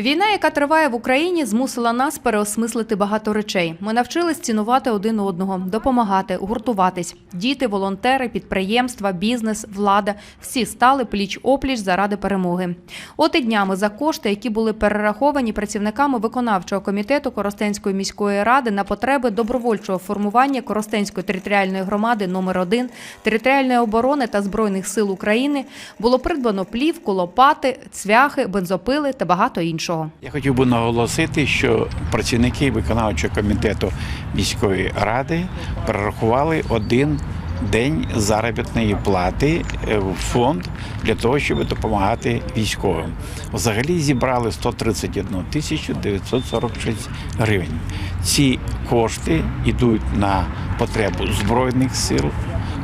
Війна, яка триває в Україні, змусила нас переосмислити багато речей. Ми навчились цінувати один одного, допомагати, гуртуватись. Діти, волонтери, підприємства, бізнес, влада всі стали пліч опліч заради перемоги. От і днями за кошти, які були перераховані працівниками виконавчого комітету Коростенської міської ради на потреби добровольчого формування Коростенської територіальної громади номер 1 територіальної оборони та збройних сил України, було придбано плівку, лопати, цвяхи, бензопили та багато іншого. Я хотів би наголосити, що працівники виконавчого комітету міської ради перерахували один день заробітної плати е, в фонд для того, щоб допомагати військовим. Взагалі зібрали 131 тисячу 946 гривень. Ці кошти йдуть на потребу збройних сил.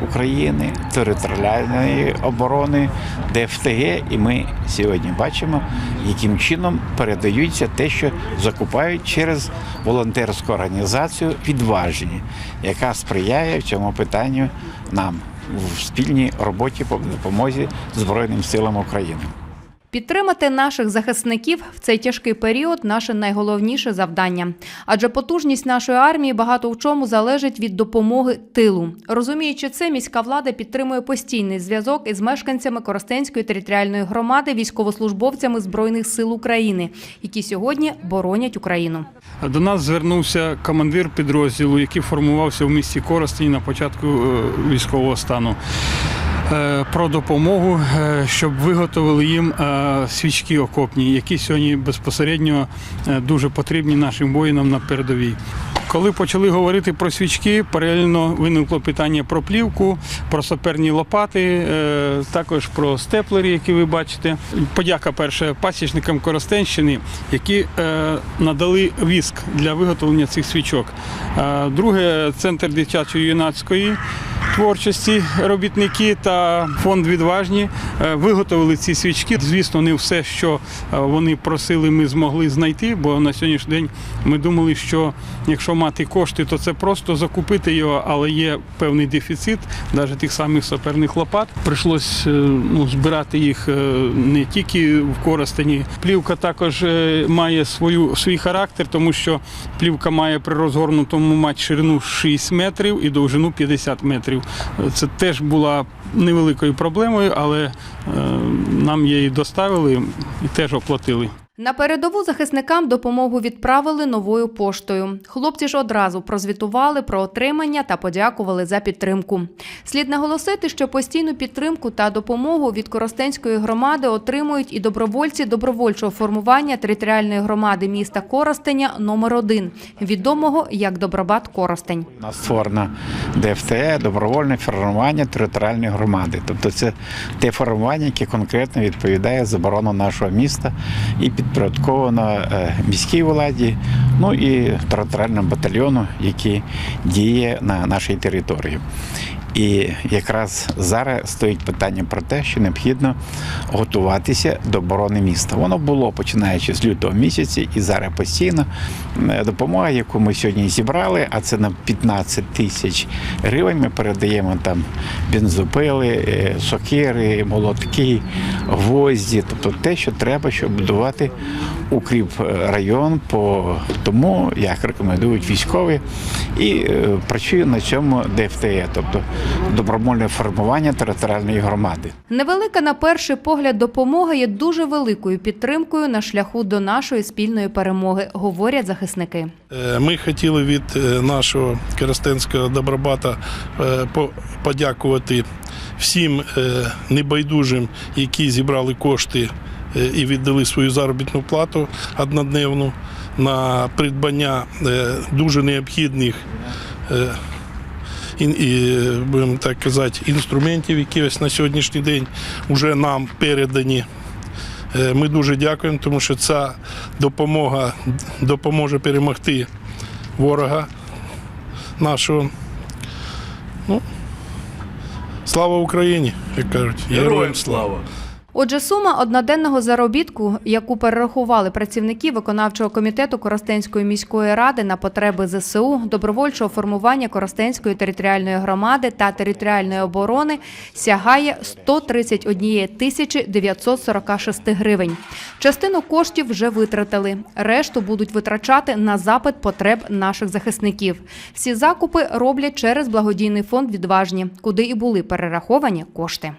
України, територіальної оборони, ДФТГ, і ми сьогодні бачимо, яким чином передаються те, що закупають через волонтерську організацію відважні, яка сприяє в цьому питанню нам в спільній роботі по допомозі Збройним силам України. Підтримати наших захисників в цей тяжкий період наше найголовніше завдання. Адже потужність нашої армії багато в чому залежить від допомоги тилу. Розуміючи це, міська влада підтримує постійний зв'язок із мешканцями Коростенської територіальної громади, військовослужбовцями збройних сил України, які сьогодні боронять Україну. До нас звернувся командир підрозділу, який формувався в місті Коростені на початку е, військового стану. Е, Про допомогу, е, щоб виготовили їм е, свічки окопні, які сьогодні безпосередньо дуже потрібні нашим воїнам на передовій. Коли почали говорити про свічки, паралельно виникло питання про плівку, про саперні лопати, також про степлери, які ви бачите. Подяка перше пасічникам Коростенщини, які надали віск для виготовлення цих свічок. Друге центр дитячої юнацької творчості робітники та фонд відважні е, виготовили ці свічки. Звісно, не все, що е, вони просили, ми змогли знайти, бо на сьогоднішній день ми думали, що якщо мати кошти, то це просто закупити його, але є певний дефіцит, навіть тих самих саперних лопат. Прийшлось е, ну, збирати їх не тільки в Коростені. Плівка також має свою свій характер, тому що плівка має при розгорнутому мати ширину 6 метрів і довжину 50 метрів. Це теж була невеликою проблемою, але е, нам її доставили і теж оплатили. На передову захисникам допомогу відправили новою поштою. Хлопці ж одразу прозвітували про отримання та подякували за підтримку. Слід наголосити, що постійну підтримку та допомогу від Коростенської громади отримують і добровольці добровольчого формування територіальної громади міста Коростеня номер 1 відомого як Добробат Коростень. У нас створено ДФТ, добровольне формування територіальної громади. Тобто це те формування, яке конкретно відповідає заборону нашого міста і підпорядковано е, міській владі, ну і територіальному батальйону, який діє на нашій території. І якраз зараз стоїть питання про те, що необхідно готуватися до оборони міста. Воно було починаючи з лютого місяця, і зараз постійно допомога, яку ми сьогодні зібрали, а це на 15 тисяч гривень. Ми передаємо там бензопили, е, сокири, молотки, гвозді, тобто те, що треба, щоб будувати укріп е, район по тому, як рекомендують військові, і е, працює на цьому ДФТЕ, тобто добровольне формування територіальної громади. Невелика на перший погляд допомога є дуже великою підтримкою на шляху до нашої спільної перемоги, говорять захисники. Е, Ми хотіли від нашого Керостенського добробата подякувати всім небайдужим, які зібрали кошти і віддали свою заробітну плату однодневну на придбання е, дуже необхідних. е, і, е, будемо так казати, інструментів, які ось на сьогоднішній день вже нам передані. Е, Ми дуже дякуємо, тому що ця допомога допоможе перемогти ворога нашого. Ну, слава Україні, як кажуть. Героям слава! Отже, сума одноденного заробітку, яку перерахували працівники виконавчого комітету Коростенської міської ради на потреби ЗСУ, добровольчого формування Коростенської територіальної громади та територіальної оборони, сягає 131 тисячі 946 гривень. Частину коштів вже витратили. Решту будуть витрачати на запит потреб наших захисників. Всі закупи роблять через благодійний фонд «Відважні», куди і були перераховані кошти.